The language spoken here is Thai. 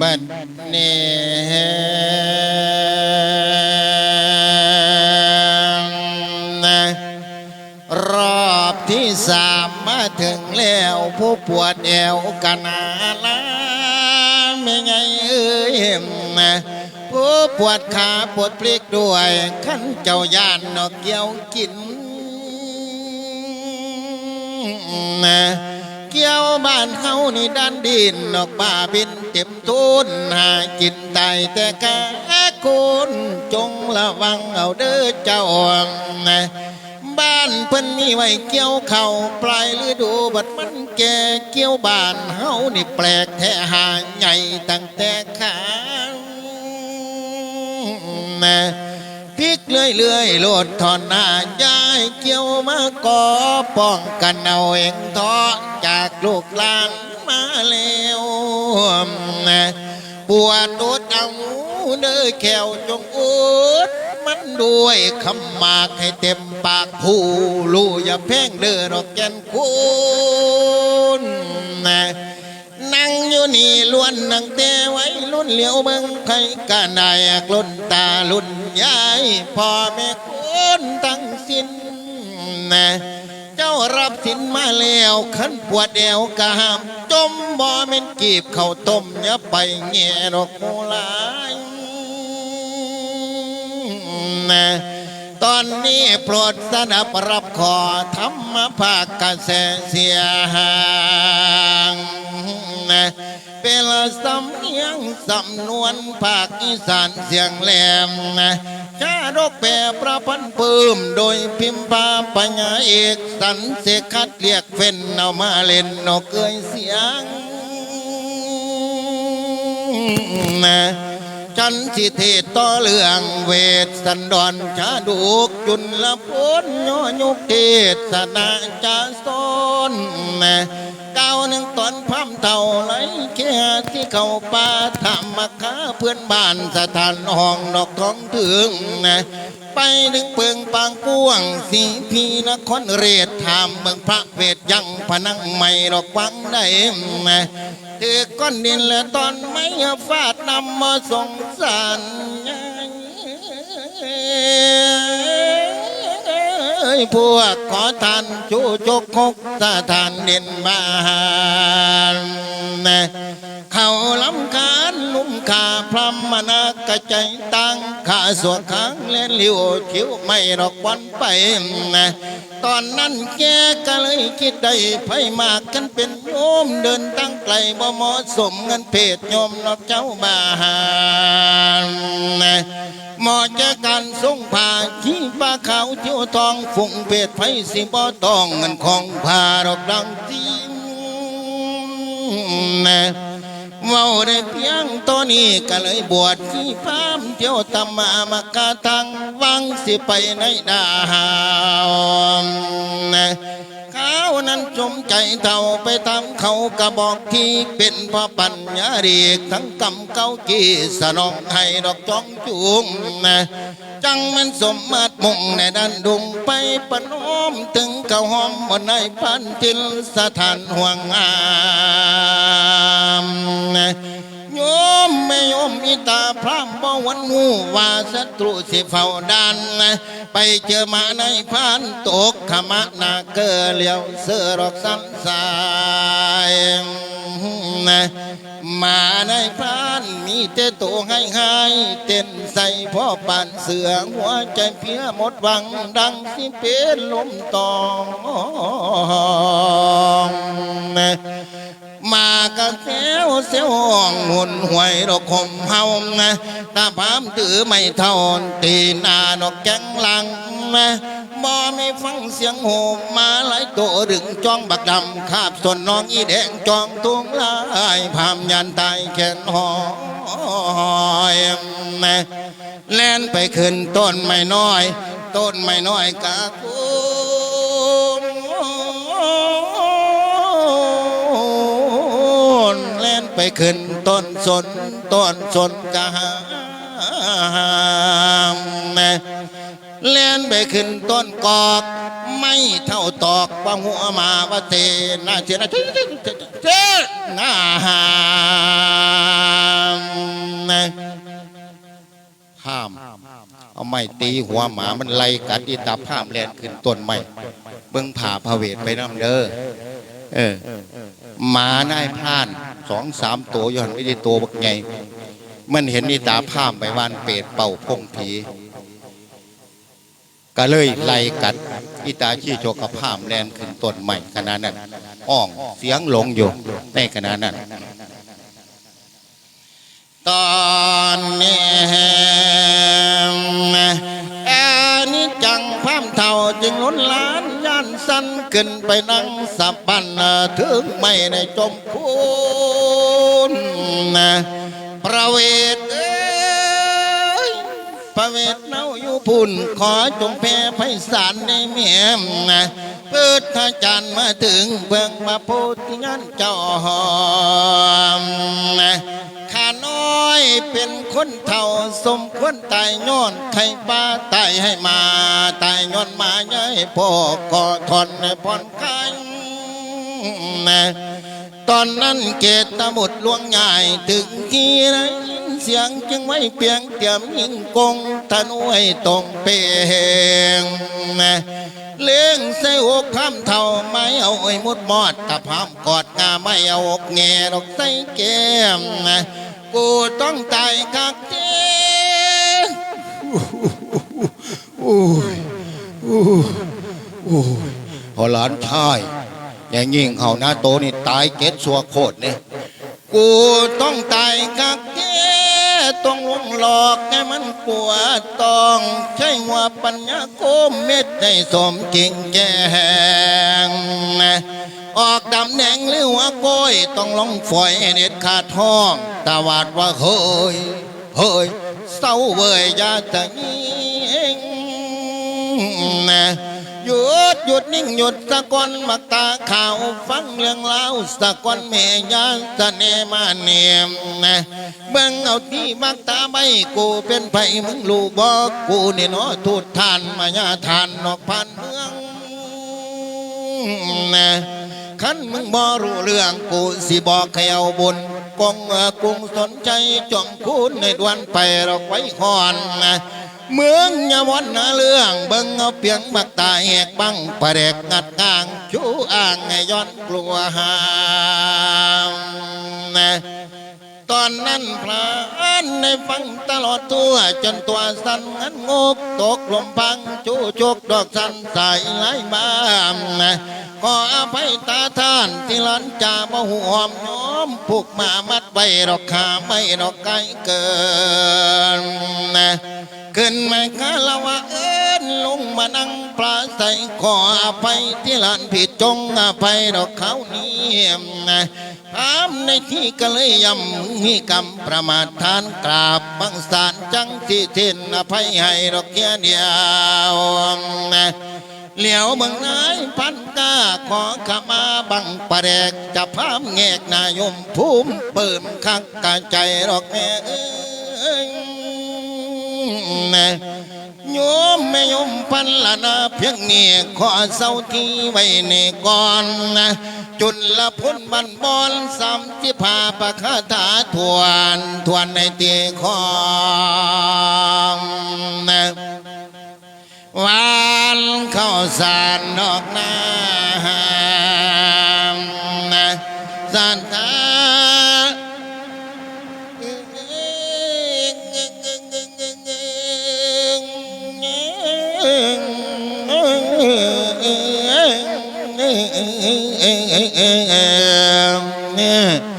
บัดนี้นะรอบที่สามมาถึงแล้วผู้ปวดแอวกันนาลาไม่ไงเอ้ยนะผู้ปวดขาปวดพลิกด้วยขันเจ้าย่านนอกเกี่ยวกินนะ เกี่ยวบ้านเฮานี่ดันดินนอกป่าบินเต็มทุนหากินตายแต่กาคุณจงระวังเอาเด้อเจ้านะบ้านเพิ่นมีไว้เกี่ยวเข่าปลายฤดูบัดมันแก่เกี่ยวบ้านเฮานี่แปลกแท้หาใหญ่ตั้งแต่ขานะ พลิกเลื่อยเลื่อยโลดถอนหน้าย้ายเกี่ยวมาก่อป้องกันเอาเองทอจากลูกหลานมาแล้วปวดตูดเอาเด้อแขวจงอุดมันด้วยคำมากให้เต็มปากผู้รู้อย่าแพ่งเด้อดอกแกนคุณนะนั่ง อยู่นี่ล้วนนังแต่ไว้รุ่นเหลียวเบิ่งใครก็ได้กลุ่นตาลุ่นยายพ่อแม่คนตั้งสินนะเจ้ารับสินมาแล้วขันปวดเอวกะหามจมบ่แม่นกีบเข้าต้มอย่าไปแง่ดอกโมลายนะตอนนี้โปรดสนับรับขอธรรมภาคกระแสเสียหาง เป็นสำเนียงสำนวนภาคอีสานเสียงแหลมชาดกแปรประพันธ์ปืมโดยพิมพ์พาปัญญาเอกสันเสคัดเรียกเฟ้นเอามาเล่นนกเกยเสียงนะฉันสิเทศต่อเรื่องเวทสันดอนชาดุกจุนละพุนยอยุกเทศนาจาสนนะ ก้าวหนึ่งตอนพำเท่าไหลแค่ที่เขาป่าธรรมคาเพื่อนบ้านสถานห้องดอกทองถึงนะไปถึงเปิงปางกวงสีพีนครเรศถามเมืองพระเวทยังพนังไม่ดอกวังได้นะถือก้อนดินและตอนไม้ฟาดนำมาส่งสาร พวกขอทานชูจกคกสาทานเด่นบานเขาล้ำคา ขาพรำมนากระใจตั้งขาสวดค้างเล่นลิวคิ้วไม่ดอกวันไปนะตอนนั้นแกก็เลยคิดได้ไผมากกันเป็นโยมเดินตั้งไกลบ่เหมาะสมเงินเพศโยมนอกเจ้าบ้านนะหมอจะกันส่งผ่าขี้ปลาขาวเที่ยวทองฝุ่งเพศไผสิบ่ต้องเงินของผ่าดอกดังจริงนะ เว้าได้เพียงตัวนี้ก็เลยบวชที่พามเที่ยวตามามากาทางวังสิไปในดาวาวนั้นจมใจเท่าไปตามเขากระบอกที่เป็นพ่อปัญญาเรียกทั้งกำเก้ากีสนองให้ดอกจองจุงนะจังมันสมมาตรมุ่งในดันดุงไปปนอมถึงเก้าหอมบนในพันทิลสถานห่วงอามนะ มไม่โยมอิตาพระบ่วันหูว่าศัตรูสิเฝ้าดันไปเจอมาในพันตกขมะนาเกเลียวเสือรอกสันสายมาในพรานมีแต่ตัวให้ให้เต้นใส่พ่อปานเสือหัวใจเพียหมดหวังดังสิเป็นลมตอง ห้องหมุนหวยดอกคมเฮาตาพามถือไม่เท่าตีนาดอกแกงลังบ่ไม่ฟังเสียงโหมมาหลายตัวดึงจ้องบักดำคาบส่วนน้องอีแดงจ้องตุงลายพามยันตายแขนหอยนะแล่นไปขึ้นต้นไม่น้อย ต้นไม่น้อยกะกุ นแล่นไปขึ้นต้นสนต้นสนกะหามแม่แล่นไปขึ้นต้นกอกไม่เท่าตอกว่าหัวมาว่าเตนาเสียนะเจ๊เจ๊หน้าหามนะห้ามเอาไม้ตีหัวหมามันไล่กัดอีตาพามแลนขึ้นต้นไม้เบิ่งผ่าพระเวทไปน้ำเด้อเออหมาหน้ายพราน สองสามตัวย้อนไม่ได้ตัวบักใหญ่มันเห็นอีตาพามไปวานเปรตเป่าพงผีก็เลยไล่กัดอีตาชี้โจกกับพามแลนขึ้นต้นใหม่ขนาดนั้นอ้องเสียงหลงอยู่ในขณะนั้น ตอนนี้ เท่าจึงล้นล้านย่านสั้นขึ้นไปนั่งสับปันถึงไม่ในจมคุณประเวท พระเวทเนาอยู่พุ่น ขอจงแพ่ไพศาลในเมียมนะเปิดทาจันทร์มาถึงเบื้องมาโพธิญาณเจ้าหอมข้าน้อยเป็นคนเท่าสมควรตายย้อนไข่ป้าตายให้มาตายย้อนมาย้ายพ่อก่อทนในผ่อนคลายนตอนนั้นเกตตบุตรลวงใหญ่ถึงที่ไร เสียงจึงไว้เปียงเตียมยิงกงทะนุให้ตรงเปงนะเลี้ยงใส่อกข้ามเท่าไม่เอาไอ้มุดมอดตะพามกอดงาไม่เอาอกแง่ดอกใส่แก้มกูต้องตายกักเจโอ้ยโอ้ยโอ้ยพอหลานชายอย่างยิ่งเขาหน้าโตนี่ตายเก็ดสัวโคตรเนี่ยกูต้องตายกักเกต้องลวง หลอกให้มันปวดต้อง ใช้หัวปัญญาโกมเม็ดได้สมจริงแจงออกดำแดงหรือหัวโกยต้องลงฝอยเด็ดขาดท้องตาวาดว่าเฮ้ยเฮ้ยเศร้าเว้ยยาตะนี้เอง หยุดนิ่งหยุดสะกอนมักตาข่าวฟังเรื่องเล่าวสะกอนเมยาสะเนมาเนียมนะเบิ่งเอาที่มักตาใบกูเป็นไผมึงรู้บอกกูนี่เนาะทูดทานมายาทานนอกพันเมืองนะขันมึงบ่รู้เรื่องกูสิบอกให้เอาบุญกงกรุงสนใจจอมคุณในดวนไปเราไว้คอนนะ เมืองยาวันนาเรื่องเบิ่งเอาเปียงบักตาแหกบังประเดกงัดกลางชูอ่างให้ย้อนกลัวหามนะตอนนั้นพระอันในฟังตลอดตัวจนตัวสั่นงันงกตกลมพังจูจกดอกสันใส่ไหลมานะขออภัยตาท่านที่หลันจาบ่ห่วมน้อมผูกมามัดไว้ดอกขาไม่ดอกไกลเกินนะ ขึ้นมาคาละวะเอินลงมานั่งปลาใสขออภัยที่หลานผิดจงอภัยดอกเขานี้นะถามในที่ก็เลยยำมีกรรมประมาททานกราบบังสารจังที่เทนอภัยให้ดอกเกียเดียวนะเหลียวเมืองนายพันกาขอขมาบังประแดกจะพามแงกนายมภูมิเปิมคักกาใจดอกแม่เอ้ย โยมแม่โยมพันละนาเพียงนี้ขอเศร้าที่ไว้ในก่อนนะจุลละพุนบันบอนสามที่พาประคาถาทวนทวนในเตียของวานเข้าสารดอกนา นอ